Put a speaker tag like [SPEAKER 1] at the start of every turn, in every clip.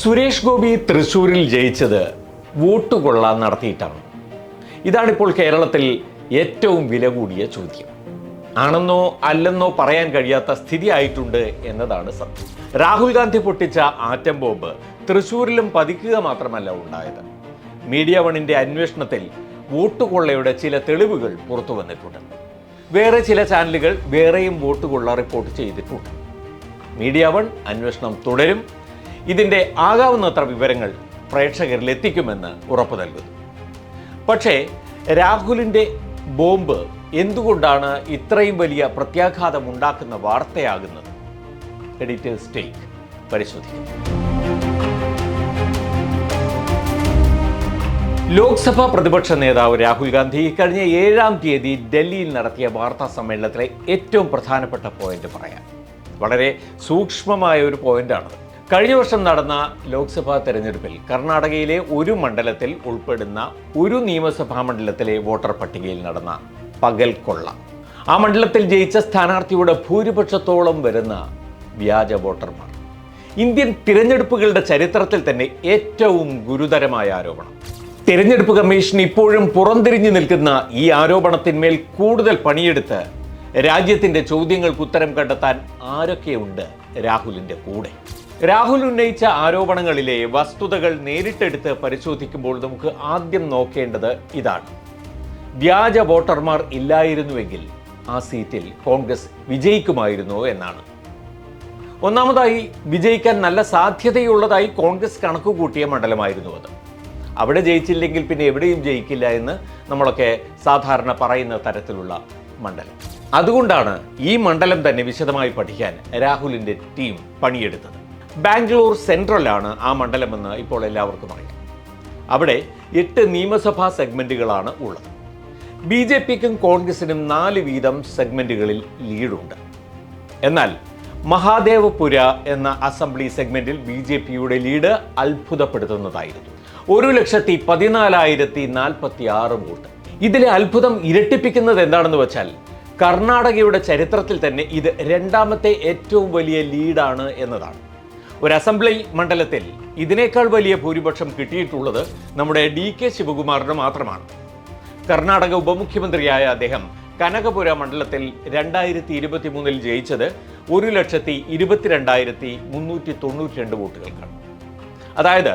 [SPEAKER 1] സുരേഷ് ഗോപി തൃശൂരിൽ ജയിച്ചത് വോട്ട് കൊള്ളാൻ നടത്തിയിട്ടാണ്. ഇതാണിപ്പോൾ കേരളത്തിൽ ഏറ്റവും വില കൂടിയ ചോദ്യം. ആണെന്നോ അല്ലെന്നോ പറയാൻ കഴിയാത്ത സ്ഥിതി ആയിട്ടുണ്ട് എന്നതാണ് സത്യം. രാഹുൽ ഗാന്ധി പൊട്ടിച്ച ആറ്റം ബോംബ് തൃശൂരിലും പതിക്കുക മാത്രമല്ല ഉണ്ടായത്. മീഡിയ വണിന്റെ അന്വേഷണത്തിൽ വോട്ട് കൊള്ളയുടെ ചില തെളിവുകൾ പുറത്തു വന്നിട്ടുണ്ട്. വേറെ ചില ചാനലുകൾ വേറെയും വോട്ട് കൊള്ള റിപ്പോർട്ട് ചെയ്തിട്ടുണ്ട്. മീഡിയ വൺ അന്വേഷണം തുടരും. ഇതിന്റെ ആകാവുന്നത്ര വിവരങ്ങൾ പ്രേക്ഷകരിൽ എത്തിക്കുമെന്ന് ഉറപ്പു നൽകുന്നു. പക്ഷേ രാഹുലിന്റെ ബോംബ് എന്തുകൊണ്ടാണ് ഇത്രയും വലിയ പ്രത്യാഘാതം ഉണ്ടാക്കുന്ന വാർത്തയാകുന്നത്? എഡിറ്റേഴ്സ് ടേക്ക് പരിശോധിക്കും. ലോക്സഭാ പ്രതിപക്ഷ നേതാവ് രാഹുൽ ഗാന്ധി കഴിഞ്ഞ ഏഴാം തീയതി ഡൽഹിയിൽ നടത്തിയ വാർത്താ സമ്മേളനത്തിലെ ഏറ്റവും പ്രധാനപ്പെട്ട പോയിന്റ് പറയാം. വളരെ സൂക്ഷ്മമായ ഒരു പോയിന്റാണത്. കഴിഞ്ഞ വർഷം നടന്ന ലോക്സഭാ തെരഞ്ഞെടുപ്പിൽ കർണാടകയിലെ ഒരു മണ്ഡലത്തിൽ ഉൾപ്പെടുന്ന ഒരു നിയമസഭാ മണ്ഡലത്തിലെ വോട്ടർ പട്ടികയിൽ നടന്ന പകൽ കൊള്ള. ആ മണ്ഡലത്തിൽ ജയിച്ച സ്ഥാനാർത്ഥിയുടെ ഭൂരിപക്ഷത്തോളം വരുന്ന വ്യാജ വോട്ടർമാർ. ഇന്ത്യൻ തിരഞ്ഞെടുപ്പുകളുടെ ചരിത്രത്തിൽ തന്നെ ഏറ്റവും ഗുരുതരമായ ആരോപണം. തിരഞ്ഞെടുപ്പ് കമ്മീഷൻ ഇപ്പോഴും പുറംതിരിഞ്ഞു നിൽക്കുന്ന ഈ ആരോപണത്തിന്മേൽ കൂടുതൽ പണിയെടുത്ത് രാജ്യത്തിന്റെ ചോദ്യങ്ങൾക്ക് ഉത്തരം കണ്ടെത്താൻ ആരൊക്കെയുണ്ട് രാഹുലിന്റെ കൂടെ? രാഹുൽ ഉന്നയിച്ച ആരോപണങ്ങളിലെ വസ്തുതകൾ നേരിട്ടെടുത്ത് പരിശോധിക്കുമ്പോൾ നമുക്ക് ആദ്യം നോക്കേണ്ടത് ഇതാണ്. വ്യാജ വോട്ടർമാർ ഇല്ലായിരുന്നുവെങ്കിൽ ആ സീറ്റിൽ കോൺഗ്രസ് വിജയിക്കുമായിരുന്നു എന്നാണ്. ഒന്നാമതായി വിജയിക്കാൻ നല്ല സാധ്യതയുള്ളതായി കോൺഗ്രസ് കണക്കുകൂട്ടിയ മണ്ഡലമായിരുന്നു അത്. അവിടെ ജയിച്ചില്ലെങ്കിൽ പിന്നെ എവിടെയും ജയിക്കില്ല എന്ന് നമ്മളൊക്കെ സാധാരണ പറയുന്ന തരത്തിലുള്ള മണ്ഡലം. അതുകൊണ്ടാണ് ഈ മണ്ഡലം തന്നെ വിശദമായി പഠിക്കാൻ രാഹുലിന്റെ ടീം പണിയെടുത്തത്. ബാംഗ്ലൂർ സെൻട്രലാണ് ആ മണ്ഡലമെന്ന് ഇപ്പോൾ എല്ലാവർക്കും അറിയാം. അവിടെ എട്ട് നിയമസഭാ സെഗ്മെന്റുകളാണ് ഉള്ളത്. ബി ജെ പിക്കും കോൺഗ്രസിനും നാല് വീതം സെഗ്മെന്റുകളിൽ ലീഡുണ്ട്. എന്നാൽ മഹാദേവപുര എന്ന അസംബ്ലി സെഗ്മെന്റിൽ ബി ജെ പിയുടെ ലീഡ് അത്ഭുതപ്പെടുത്തുന്നതായിരുന്നു. ഒരു ലക്ഷത്തി പതിനാലായിരത്തി നാൽപ്പത്തി ആറ് വോട്ട്. ഇതിലെ അത്ഭുതം ഇരട്ടിപ്പിക്കുന്നത് എന്താണെന്ന് വെച്ചാൽ കർണാടകയുടെ ചരിത്രത്തിൽ തന്നെ ഇത് രണ്ടാമത്തെ ഏറ്റവും വലിയ ലീഡാണ് എന്നതാണ്. ഒരു അസംബ്ലി മണ്ഡലത്തിൽ ഇതിനേക്കാൾ വലിയ ഭൂരിപക്ഷം കിട്ടിയിട്ടുള്ളത് നമ്മുടെ ഡി കെ ശിവകുമാറിന് മാത്രമാണ്. കർണാടക ഉപമുഖ്യമന്ത്രിയായ അദ്ദേഹം കനകപുര മണ്ഡലത്തിൽ രണ്ടായിരത്തി ഇരുപത്തി മൂന്നിൽ ജയിച്ചത് ഒരു ലക്ഷത്തി ഇരുപത്തിരണ്ടായിരത്തി മുന്നൂറ്റി തൊണ്ണൂറ്റി രണ്ട് വോട്ടുകൾക്കാണ്. അതായത്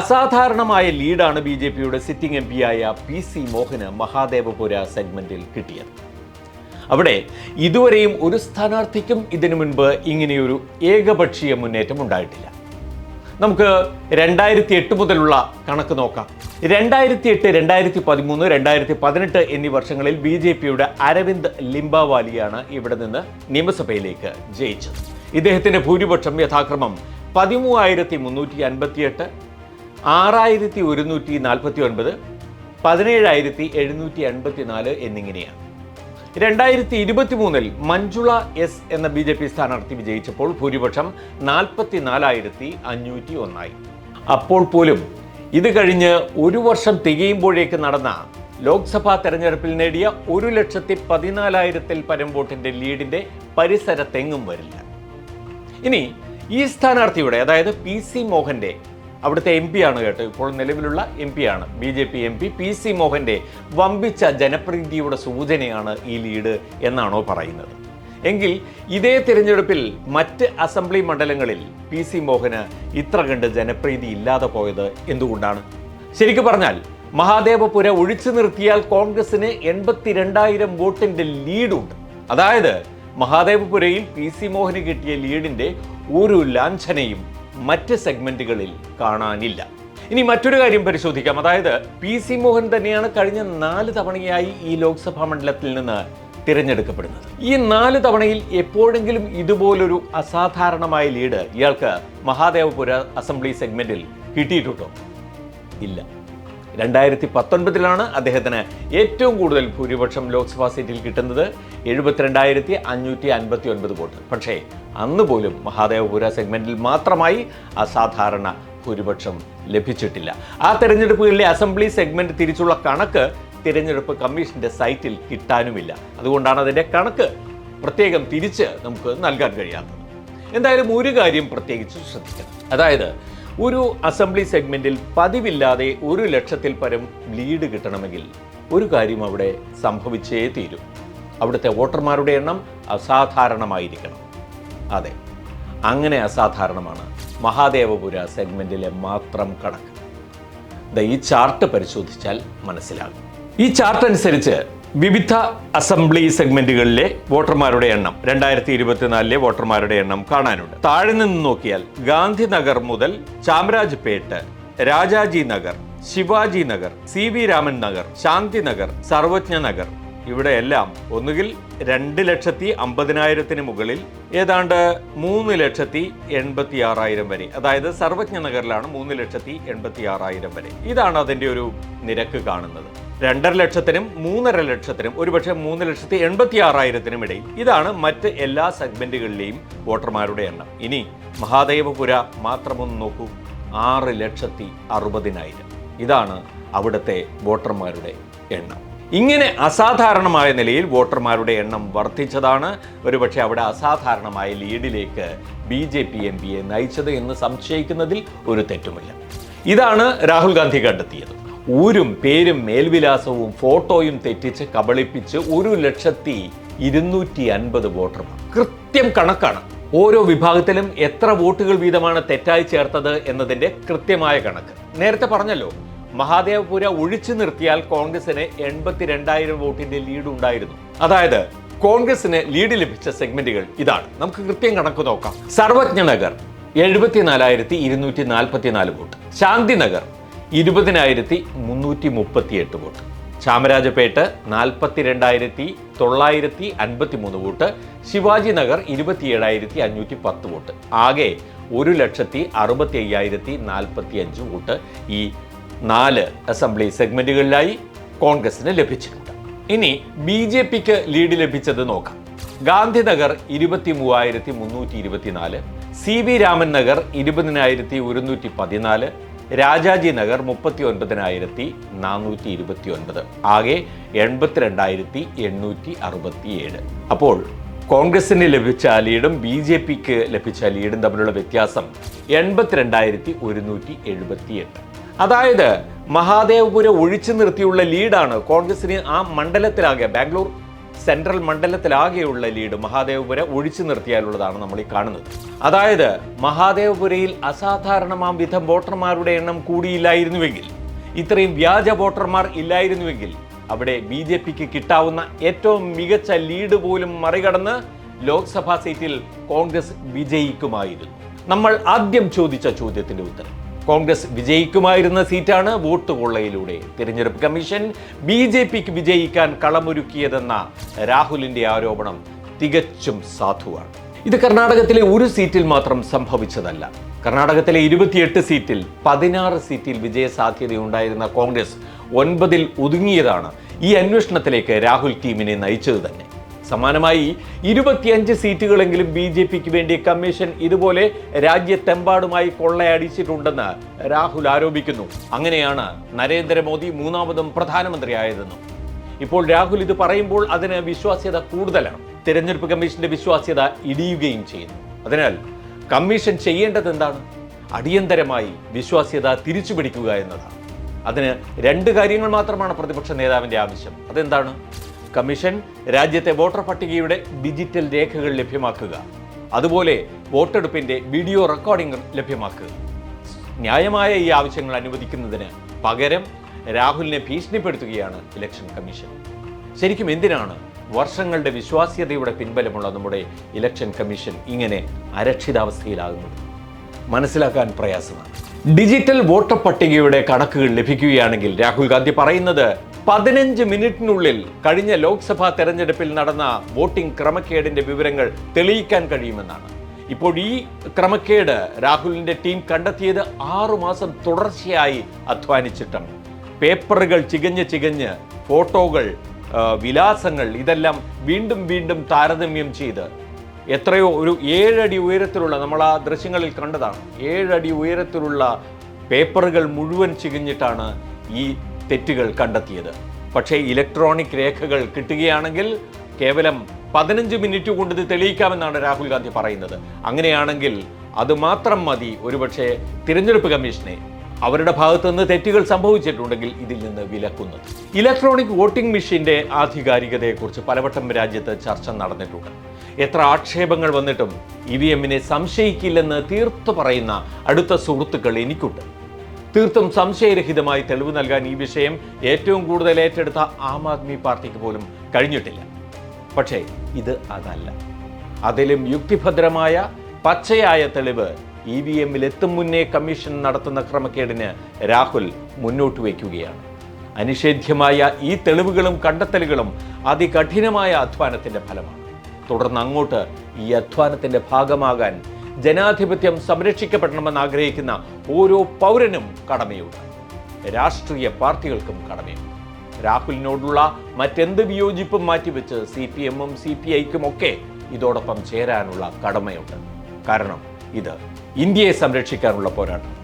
[SPEAKER 1] അസാധാരണമായ ലീഡാണ് ബി ജെ പിയുടെ സിറ്റിംഗ് എം പിയായ പി സി മോഹന് മഹാദേവപുര സെഗ്മെന്റിൽ കിട്ടിയത്. അവിടെ ഇതുവരെയും ഒരു സ്ഥാനാർത്ഥിക്കും ഇതിനു മുൻപ് ഇങ്ങനെയൊരു ഏകപക്ഷീയ മുന്നേറ്റം ഉണ്ടായിട്ടില്ല. നമുക്ക് രണ്ടായിരത്തി എട്ട് മുതലുള്ള കണക്ക് നോക്കാം. രണ്ടായിരത്തി എട്ട് രണ്ടായിരത്തി പതിമൂന്ന് രണ്ടായിരത്തി പതിനെട്ട് എന്നീ വർഷങ്ങളിൽ ബി ജെ പിയുടെ അരവിന്ദ് ലിംബാവാലിയാണ് ഇവിടെ നിന്ന് നിയമസഭയിലേക്ക് ജയിച്ചത്. ഇദ്ദേഹത്തിന്റെ ഭൂരിപക്ഷം യഥാക്രമം പതിമൂവായിരത്തി മുന്നൂറ്റി അൻപത്തിയെട്ട് ആറായിരത്തി ഒരുന്നൂറ്റി നാൽപ്പത്തി ഒൻപത് പതിനേഴായിരത്തി എഴുന്നൂറ്റി എൺപത്തി നാല് എന്നിങ്ങനെയാണ്. രണ്ടായിരത്തി ഇരുപത്തി മൂന്നിൽ മഞ്ജുള എസ് എന്ന ബി ജെ പി സ്ഥാനാർത്ഥി വിജയിച്ചപ്പോൾ ഭൂരിപക്ഷം നാൽപ്പത്തി നാലായിരത്തി അഞ്ഞൂറ്റി ഒന്നായി അപ്പോൾ പോലും ഇത് കഴിഞ്ഞ് ഒരു വർഷം തികയുമ്പോഴേക്ക് നടന്ന ലോക്സഭാ തെരഞ്ഞെടുപ്പിൽ നേടിയ ഒരു ലക്ഷത്തി പതിനാലായിരത്തിൽ പരം വോട്ടിന്റെ ലീഡിന്റെ പരിസരത്തെങ്ങും വരില്ല. ഇനി ഈ സ്ഥാനാർത്ഥിയുടെ അതായത് പി സി മോഹന്റെ അവിടുത്തെ എം പി ആണ് കേട്ടോ. ഇപ്പോൾ നിലവിലുള്ള എം പി ആണ്. B J P M P P C മോഹന്റെ വമ്പിച്ച ജനപ്രീതിയുടെ സൂചനയാണ് ഈ ലീഡ് എന്നാണോ പറയുന്നത്. എങ്കിൽ ഇതേ തിരഞ്ഞെടുപ്പിൽ മറ്റ് അസംബ്ലി മണ്ഡലങ്ങളിൽ പി സി മോഹന് ഇത്ര കണ്ട് ജനപ്രീതി ഇല്ലാതെ പോയത് എന്തുകൊണ്ടാണ്? ശരിക്കു പറഞ്ഞാൽ മഹാദേവപുര ഒഴിച്ചു നിർത്തിയാൽ കോൺഗ്രസിന് എൺപത്തിരണ്ടായിരം വോട്ടിന്റെ ലീഡുണ്ട്. അതായത് മഹാദേവപുരയിൽ പി സി മോഹന് കിട്ടിയ ലീഡിന്റെ ഒരു ലാഞ്ചനയും മറ്റ് സെഗ്മെന്റുകളിൽ കാണാനില്ല. ഇനി മറ്റൊരു കാര്യം പരിശോധിക്കാം. അതായത് പി സി മോഹൻ തന്നെയാണ് കഴിഞ്ഞ നാല് തവണയായി ഈ ലോക്സഭാ മണ്ഡലത്തിൽ നിന്ന് തിരഞ്ഞെടുക്കപ്പെടുന്നത്. ഈ നാല് തവണയിൽ എപ്പോഴെങ്കിലും ഇതുപോലൊരു അസാധാരണമായ ലീഡ് ഇയാൾക്ക് മഹാദേവപുര അസംബ്ലി സെഗ്മെന്റിൽ കിട്ടിയിട്ടുണ്ടോ? ഇല്ല. രണ്ടായിരത്തി പത്തൊൻപതിലാണ് അദ്ദേഹത്തിന് ഏറ്റവും കൂടുതൽ ഭൂരിപക്ഷം ലോക്സഭാ സീറ്റിൽ കിട്ടുന്നത് എഴുപത്തിരണ്ടായിരത്തി അഞ്ഞൂറ്റി അൻപത്തി ഒൻപത് വോട്ട്. പക്ഷേ അന്ന് പോലും മഹാദേവപുര സെഗ്മെന്റിൽ മാത്രമായി അസാധാരണ ഭൂരിപക്ഷം ലഭിച്ചിട്ടില്ല. ആ തെരഞ്ഞെടുപ്പുകളിലെ അസംബ്ലി സെഗ്മെന്റ് തിരിച്ചുള്ള കണക്ക് തിരഞ്ഞെടുപ്പ് കമ്മീഷന്റെ സൈറ്റിൽ കിട്ടാനുമില്ല. അതുകൊണ്ടാണ് അതിന്റെ കണക്ക് പ്രത്യേകം തിരിച്ച് നമുക്ക് നൽകാൻ കഴിയാത്തത്. എന്തായാലും ഒരു കാര്യം പ്രത്യേകിച്ച് ശ്രദ്ധിക്കണം. അതായത് ഒരു അസംബ്ലി സെഗ്മെന്റിൽ പതിവില്ലാതെ ഒരു ലക്ഷത്തിൽ പരം ലീഡ് കിട്ടണമെങ്കിൽ ഒരു കാര്യം അവിടെ സംഭവിച്ചേ തീരും. അവിടുത്തെ വോട്ടർമാരുടെ എണ്ണം അസാധാരണമായിരിക്കണം. അതെ അങ്ങനെ അസാധാരണമാണ് മഹാദേവപുര സെഗ്മെന്റിലെ മാത്രം കണക്ക്. ഈ ചാർട്ട് പരിശോധിച്ചാൽ മനസ്സിലാകും. ഈ ചാർട്ട് അനുസരിച്ച് വിവിധ അസംബ്ലി സെഗ്മെന്റുകളിലെ വോട്ടർമാരുടെ എണ്ണം രണ്ടായിരത്തി ഇരുപത്തിനാലിലെ വോട്ടർമാരുടെ എണ്ണം കാണാനുണ്ട്. താഴെ നിന്ന് നോക്കിയാൽ ഗാന്ധിനഗർ മുതൽ ചാമരാജ്പേട്ട് രാജാജി നഗർ ശിവാജി നഗർ സി വി രാമൻ നഗർ ശാന്തി നഗർ സർവജ്ഞ നഗർ ഇവിടെയെല്ലാം ഒന്നുകിൽ രണ്ട് ലക്ഷത്തി അമ്പതിനായിരത്തിന് മുകളിൽ ഏതാണ്ട് മൂന്ന് ലക്ഷത്തി എൺപത്തി ആറായിരം വരെ. അതായത് സർവജ്ഞ നഗറിലാണ് മൂന്ന് ലക്ഷത്തി എൺപത്തി ആറായിരം വരെ. ഇതാണ് അതിന്റെ ഒരു നിരക്ക് കാണുന്നത്. രണ്ടര ലക്ഷത്തിനും മൂന്നര ലക്ഷത്തിനും ഒരുപക്ഷെ മൂന്ന് ലക്ഷത്തി എൺപത്തി ആറായിരത്തിനും ഇടയിൽ. ഇതാണ് മറ്റ് എല്ലാ സെഗ്മെന്റുകളിലെയും വോട്ടർമാരുടെ എണ്ണം. ഇനി മഹാദേവപുര മാത്രമൊന്ന് നോക്കൂ. ആറ് ലക്ഷത്തി അറുപതിനായിരം. ഇതാണ് അവിടുത്തെ വോട്ടർമാരുടെ എണ്ണം. ഇങ്ങനെ അസാധാരണമായ നിലയിൽ വോട്ടർമാരുടെ എണ്ണം വർദ്ധിച്ചതാണ്. ഒരുപക്ഷെ അവിടെ അസാധാരണമായ ലീഡിലേക്ക് ബി ജെ പി എം പിയെ നയിച്ചത് എന്ന് സംശയിക്കുന്നതിൽ ഒരു തെറ്റുമില്ല. ഇതാണ് രാഹുൽ ഗാന്ധി കണ്ടെത്തിയത്. ഊരും പേരും മേൽവിലാസവും ഫോട്ടോയും തെറ്റിച്ച് കബളിപ്പിച്ച് ഒരു ലക്ഷത്തി ഇരുന്നൂറ്റി അൻപത് വോട്ടർമാർ. കൃത്യം കണക്കാണ്. ഓരോ വിഭാഗത്തിലും എത്ര വോട്ടുകൾ വീതമാണ് തെറ്റായി ചേർത്തത് എന്നതിന്റെ കൃത്യമായ കണക്ക്. നേരത്തെ പറഞ്ഞല്ലോ മഹാദേവപുര ഒഴിച്ചു നിർത്തിയാൽ കോൺഗ്രസിന് എൺപത്തിരണ്ടായിരം വോട്ടിന്റെ ലീഡ് ഉണ്ടായിരുന്നു. അതായത് കോൺഗ്രസിന് ലീഡ് ലഭിച്ച സെഗ്മെന്റുകൾ ഇതാണ്. നമുക്ക് കൃത്യം കണക്ക് നോക്കാം. സർവജ്ഞ നഗർ എഴുപത്തിനാലായിരത്തി ഇരുന്നൂറ്റി നാൽപ്പത്തിനാല് വോട്ട്. ശാന്തിനഗർ ഇരുപതിനായിരത്തി മുന്നൂറ്റി മുപ്പത്തിയെട്ട് വോട്ട്. ചാമരാജപേട്ട് നാൽപ്പത്തിരണ്ടായിരത്തി തൊള്ളായിരത്തി അൻപത്തി മൂന്ന് വോട്ട്. ശിവാജി നഗർ ഇരുപത്തിയേഴായിരത്തി അഞ്ഞൂറ്റി പത്ത് വോട്ട്. ആകെ ഒരു ലക്ഷത്തി അറുപത്തി അയ്യായിരത്തി നാൽപ്പത്തി അഞ്ച് വോട്ട് ഈ നാല് അസംബ്ലി സെഗ്മെന്റുകളിലായി കോൺഗ്രസിന് ലഭിച്ചിട്ടുണ്ട്. ഇനി ബി ജെ പിക്ക് ലീഡ് ലഭിച്ചത് നോക്കാം. ഗാന്ധിനഗർ ഇരുപത്തി മൂവായിരത്തി മുന്നൂറ്റി ഇരുപത്തിനാല് സി വി രാമൻ നഗർ ഇരുപതിനായിരത്തി ഒരുന്നൂറ്റി പതിനാല് രാജാജി നഗർ മുപ്പത്തി ഒൻപതിനായിരത്തി നാനൂറ്റി ഇരുപത്തി ഒൻപത് ആകെ എൺപത്തിരണ്ടായിരത്തി എണ്ണൂറ്റി അറുപത്തിയേഴ് അപ്പോൾ കോൺഗ്രസിന് ലഭിച്ച ലീഡും ബി ജെ പിക്ക് ലഭിച്ച ലീഡും തമ്മിലുള്ള വ്യത്യാസം എൺപത്തിരണ്ടായിരത്തി ഒരുന്നൂറ്റി എഴുപത്തിയെട്ട് അതായത് മഹാദേവപുര ഒഴിച്ചു നിർത്തിയുള്ള ലീഡാണ് കോൺഗ്രസിന് ആ മണ്ഡലത്തിലാകെ ബാംഗ്ലൂർ സെൻട്രൽ മണ്ഡലത്തിലാകെയുള്ള ലീഡ് മഹാദേവപുര ഒഴിച്ചു നിർത്തിയാലുള്ളതാണ് നമ്മൾ ഈ കാണുന്നത്. അതായത് മഹാദേവപുരയിൽ അസാധാരണമാം വിധം വോട്ടർമാരുടെ എണ്ണം കൂടിയില്ലായിരുന്നുവെങ്കിൽ ഇത്രയും വ്യാജ വോട്ടർമാർ ഇല്ലായിരുന്നുവെങ്കിൽ അവിടെ ബി ജെ പിക്ക് കിട്ടാവുന്ന ഏറ്റവും മികച്ച ലീഡ് പോലും മറികടന്ന് ലോക്സഭാ സീറ്റിൽ കോൺഗ്രസ് വിജയിക്കുമായിരുന്നു. നമ്മൾ ആദ്യം ചോദിച്ച ചോദ്യത്തിന്റെ ഉത്തരം. കോൺഗ്രസ് വിജയിക്കുമായിരുന്ന സീറ്റാണ് വോട്ട് കൊള്ളയിലൂടെ. തിരഞ്ഞെടുപ്പ് കമ്മീഷൻ ബി ജെ പിക്ക് വിജയിക്കാൻ കളമൊരുക്കിയതെന്ന രാഹുലിന്റെ ആരോപണം തികച്ചും സാധുവാണ്. ഇത് കർണാടകത്തിലെ ഒരു സീറ്റിൽ മാത്രം സംഭവിച്ചതല്ല. കർണാടകത്തിലെ ഇരുപത്തിയെട്ട് സീറ്റിൽ പതിനാറ് സീറ്റിൽ വിജയസാധ്യതയുണ്ടായിരുന്ന കോൺഗ്രസ് ഒൻപതിൽ ഒതുങ്ങിയതാണ് ഈ അന്വേഷണത്തിലേക്ക് രാഹുൽ ടീമിനെ നയിച്ചത് തന്നെ. സമാനമായി ഇരുപത്തിയഞ്ച് സീറ്റുകളെങ്കിലും ബി ജെ പിക്ക് വേണ്ടി കമ്മീഷൻ ഇതുപോലെ രാജ്യത്തെമ്പാടുമായി കൊള്ളയടിച്ചിട്ടുണ്ടെന്ന് രാഹുൽ ആരോപിക്കുന്നു. അങ്ങനെയാണ് നരേന്ദ്രമോദി മൂന്നാമതും പ്രധാനമന്ത്രിയായതെന്നും. ഇപ്പോൾ രാഹുൽ ഇത് പറയുമ്പോൾ അതിന് വിശ്വാസ്യത കൂടുതലാണ്. തിരഞ്ഞെടുപ്പ് കമ്മീഷന്റെ വിശ്വാസ്യത ഇടിയുകയും ചെയ്യുന്നു. അതിനാൽ കമ്മീഷൻ ചെയ്യേണ്ടത് എന്താണ്? അടിയന്തരമായി വിശ്വാസ്യത തിരിച്ചു പിടിക്കുക എന്നതാണ്. അതിന് രണ്ട് കാര്യങ്ങൾ മാത്രമാണ് പ്രതിപക്ഷ നേതാവിന്റെ ആവശ്യം. അതെന്താണ്? കമ്മീഷൻ രാജ്യത്തെ വോട്ടർ പട്ടികയുടെ ഡിജിറ്റൽ രേഖകൾ ലഭ്യമാക്കുക. അതുപോലെ വോട്ടെടുപ്പിന്റെ വീഡിയോ റെക്കോർഡിംഗ് ലഭ്യമാക്കുക. ന്യായമായ ഈ ആവശ്യങ്ങൾ അനുവദിക്കുന്നതിന് പകരം രാഹുലിനെ ഭീഷണിപ്പെടുത്തുകയാണ് ഇലക്ഷൻ കമ്മീഷൻ. ശരിക്കും എന്തിനാണ് വർഷങ്ങളുടെ വിശ്വാസ്യതയുടെ പിൻബലമുള്ള നമ്മുടെ ഇലക്ഷൻ കമ്മീഷൻ ഇങ്ങനെ അരക്ഷിതാവസ്ഥയിലാകുന്നത്? മനസ്സിലാക്കാൻ പ്രയാസമാണ്. ഡിജിറ്റൽ വോട്ടർ പട്ടികയുടെ കണക്കുകൾ ലഭിക്കുകയാണെങ്കിൽ രാഹുൽ ഗാന്ധി പറയുന്നത് പതിനഞ്ച് മിനിറ്റിനുള്ളിൽ കഴിഞ്ഞ ലോക്സഭാ തെരഞ്ഞെടുപ്പിൽ നടന്ന വോട്ടിംഗ് ക്രമക്കേടിന്റെ വിവരങ്ങൾ തെളിയിക്കാൻ കഴിയുമെന്നാണ്. ഇപ്പോൾ ഈ ക്രമക്കേട് രാഹുലിന്റെ ടീം കണ്ടെത്തിയത് ആറുമാസം തുടർച്ചയായി അധ്വാനിച്ചിട്ടാണ്. പേപ്പറുകൾ ചികഞ്ഞ് ചികഞ്ഞ് ഫോട്ടോകൾ വിലാസങ്ങൾ ഇതെല്ലാം വീണ്ടും വീണ്ടും താരതമ്യം ചെയ്ത് എത്രയോ ഒരു ഏഴടി ഉയരത്തിലുള്ള നമ്മൾ ആ ദൃശ്യങ്ങളിൽ കണ്ടതാണ്. ഏഴടി ഉയരത്തിലുള്ള പേപ്പറുകൾ മുഴുവൻ ചികഞ്ഞിട്ടാണ് ഈ തെറ്റുകൾ കണ്ടെത്തിയത്. പക്ഷേ ഇലക്ട്രോണിക് രേഖകൾ കിട്ടുകയാണെങ്കിൽ കേവലം പതിനഞ്ച് മിനിറ്റ് കൊണ്ട് ഇത് തെളിയിക്കാമെന്നാണ് രാഹുൽ ഗാന്ധി പറയുന്നത്. അങ്ങനെയാണെങ്കിൽ അത് മാത്രം മതി. ഒരുപക്ഷെ തിരഞ്ഞെടുപ്പ് കമ്മീഷനെ അവരുടെ ഭാഗത്തുനിന്ന് തെറ്റുകൾ സംഭവിച്ചിട്ടുണ്ടെങ്കിൽ ഇതിൽ നിന്ന് വിലക്കുന്നത്. ഇലക്ട്രോണിക് വോട്ടിംഗ് മെഷീന്റെ ആധികാരികതയെക്കുറിച്ച് പലവട്ടം രാജ്യത്ത് ചർച്ച നടന്നിട്ടുണ്ട്. എത്ര ആക്ഷേപങ്ങൾ വന്നിട്ടും ഇ വി എമ്മിനെ സംശയിക്കില്ലെന്ന് തീർത്തു പറയുന്ന അടുത്ത സുഹൃത്തുക്കൾ എനിക്കുണ്ട്. തീർത്തും സംശയരഹിതമായി തെളിവ് നൽകാൻ ഈ വിഷയം ഏറ്റവും കൂടുതൽ ഏറ്റെടുത്ത ആം ആദ്മി പാർട്ടിക്ക് പോലും കഴിഞ്ഞിട്ടില്ല. പക്ഷേ ഇത് അതല്ല. അതിലും യുക്തിഭദ്രമായ പച്ചയായ തെളിവ് ഇ വി എമ്മിൽ എത്തും മുന്നേ കമ്മീഷൻ നടത്തുന്ന ക്രമക്കേടിന് രാഹുൽ മുന്നോട്ട് വയ്ക്കുകയാണ്. അനിഷേധ്യമായ ഈ തെളിവുകളും കണ്ടെത്തലുകളും അതികഠിനമായ അധ്വാനത്തിന്റെ ഫലമാണ്. തുടർന്ന് അങ്ങോട്ട് ഈ അധ്വാനത്തിന്റെ ഭാഗമാകാൻ ജനാധിപത്യം സംരക്ഷിക്കപ്പെടണമെന്ന് ആഗ്രഹിക്കുന്ന ഓരോ പൗരനും കടമയുണ്ട്. രാഷ്ട്രീയ പാർട്ടികൾക്കും കടമയുണ്ട്. രാഹുലിനോടുള്ള മറ്റെന്ത് വിയോജിപ്പും മാറ്റിവെച്ച് സി പി എമ്മും സി പി ഐക്കും ഒക്കെ ഇതോടൊപ്പം ചേരാനുള്ള കടമയുണ്ട്. കാരണം ഇത് ഇന്ത്യയെ സംരക്ഷിക്കാനുള്ള പോരാട്ടം.